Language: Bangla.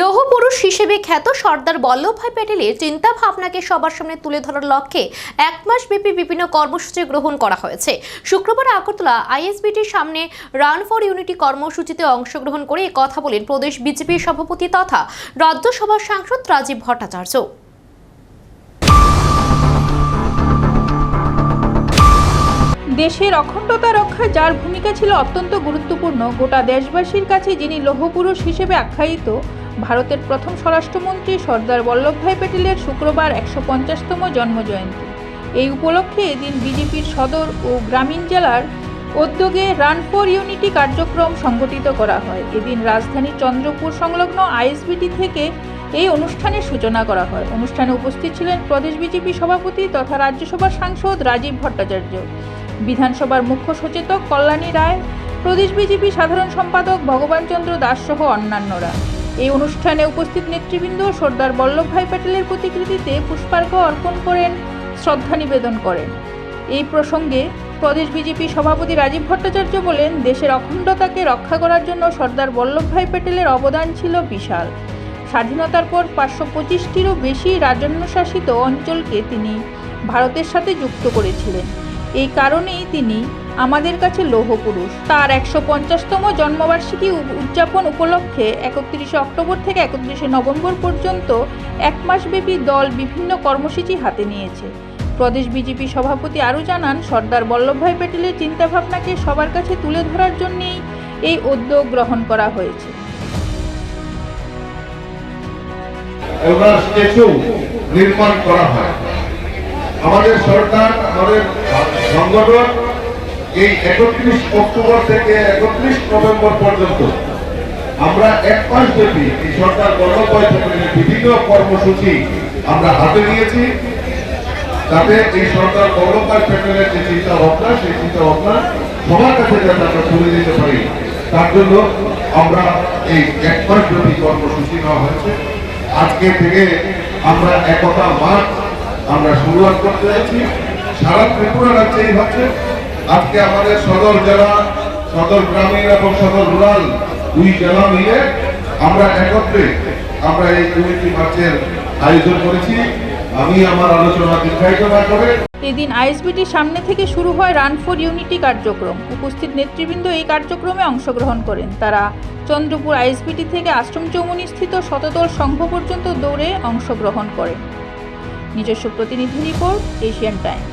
লৌহ পুরুষ হিসেবে খ্যাত সর্দার বল্লভভাই প্যাটেলের চিন্তা ভাবনাকে সবার সামনে তুলে ধরার লক্ষ্যে এক মাস ব্যাপী বিভিন্ন কর্মসূচি গ্রহণ করা হয়েছে। শুক্রবার আগরতলা আইএসবিটির সামনে রান ফর ইউনিটি কর্মসূচিতে অংশগ্রহণ করে কথা বলেন প্রদেশ বিজেপির সভাপতি তথা রাজ্যসভার সাংসদ রাজীব ভট্টাচার্য। দেশের অখণ্ডতা রক্ষায় যার ভূমিকা ছিল অত্যন্ত গুরুত্বপূর্ণ, গোটা দেশবাসীর কাছে যিনি লৌহপুরুষ হিসেবে আখ্যায়িত ভারতের প্রথম স্বরাষ্ট্রমন্ত্রী সর্দার বল্লভভাই প্যাটেলের শুক্রবার একশো পঞ্চাশতম জন্মজয়ন্তী। এই উপলক্ষে এদিন বিজেপির সদর ও গ্রামীণ জেলার উদ্যোগে রান ফর ইউনিটি কার্যক্রম সংগঠিত করা হয়। এদিন রাজধানীর চন্দ্রপুর সংলগ্ন আইএসবিটি থেকে এই অনুষ্ঠানের সূচনা করা হয়। অনুষ্ঠানে উপস্থিত ছিলেন প্রদেশ বিজেপি সভাপতি তথা রাজ্যসভার সাংসদ রাজীব ভট্টাচার্য। বিধানসভার মুখ্য সচেতক কল্যাণী রায়, প্রদেশ বিজেপি সাধারণ সম্পাদক ভগবান চন্দ্র দাস সহ অন্যান্যরা। এই অনুষ্ঠানে উপস্থিত নেতৃবৃন্দ সর্দার বল্লভভাই প্যাটেলের প্রতিকৃতিতে পুষ্পার্ঘ অর্পণ করেন, শ্রদ্ধা নিবেদন করেন। এই প্রসঙ্গে প্রদেশ বিজেপি সভাপতি রাজীব ভট্টাচার্য বলেন, দেশের অখণ্ডতাকে রক্ষা করার জন্য সর্দার বল্লভভাই প্যাটেলের অবদান ছিল বিশাল। স্বাধীনতার পর পাঁচশো পঁচিশটিরও বেশি রাজন্যশাসিত অঞ্চলকে তিনি ভারতের সাথে যুক্ত করেছিলেন। এই কারণেই তিনি আমাদের কাছে লৌহ পুরুষ তার একশো পঞ্চাশতম জন্মবার্ষিকী উদযাপন উপলক্ষে একত্রিশে অক্টোবর থেকে একত্রিশে নভেম্বর পর্যন্ত এক মাসব্যাপী দল বিভিন্ন কর্মসূচি হাতে নিয়েছে। প্রদেশ বিজেপি সভাপতি আরও জানান, সর্দার বল্লভভাই প্যাটেলের চিন্তাভাবনাকে সবার কাছে তুলে ধরার জন্যেই এই উদ্যোগ গ্রহণ করা হয়েছে। স্ট্যাচু নির্মাণ করা হয়। আমাদের সরকার, আমাদের সংগঠন এই একত্রিশ অক্টোবর থেকে একত্রিশ নভেম্বর পর্যন্ত আমরা এক মাস ব্যাপী এই সরকার প্যাটেলের বিভিন্ন কর্মসূচি আমরা হাতে নিয়েছি। যাতে এই সরকার বল্লভভাই প্যাটেলের যে চিন্তা ভাবনা সেই চিন্তা ভাবনা সবার কাছে যাতে আমরা তুলে দিতে পারি, তার জন্য আমরা এই এক মাস ব্যাপী কর্মসূচি নেওয়া হয়েছে। আজকে থেকে আমরা একতা মাঠ আমরা শুরুয়াত করতে যাচ্ছি। সারা ত্রিপুরা রাজ্যে এই হচ্ছে। আজকে আমাদের সদর জেলা, সদর গ্রামীণ এবং সদর রুরাল দুই জেলা মিলে আমরা একত্রে আমরা এই ইউনিটি মার্চের আয়োজন করেছি। আমি আমার আলোচনা দীর্ঘায়িত না করে এদিন আইএসবিটির সামনে থেকে শুরু হয় রান ফর ইউনিটি কার্যক্রম। উপস্থিত নেতৃবৃন্দ এই কার্যক্রমে অংশগ্রহণ করেন। তারা চন্দ্রপুর আইএসবিটি থেকে আশ্রম চৌমুনি স্থিত শতদল সংঘ পর্যন্ত দৌড়ে অংশগ্রহণ করেন নিজস্ব প্রতিনিধি রিপোর্ট এশিয়ান টাইমস।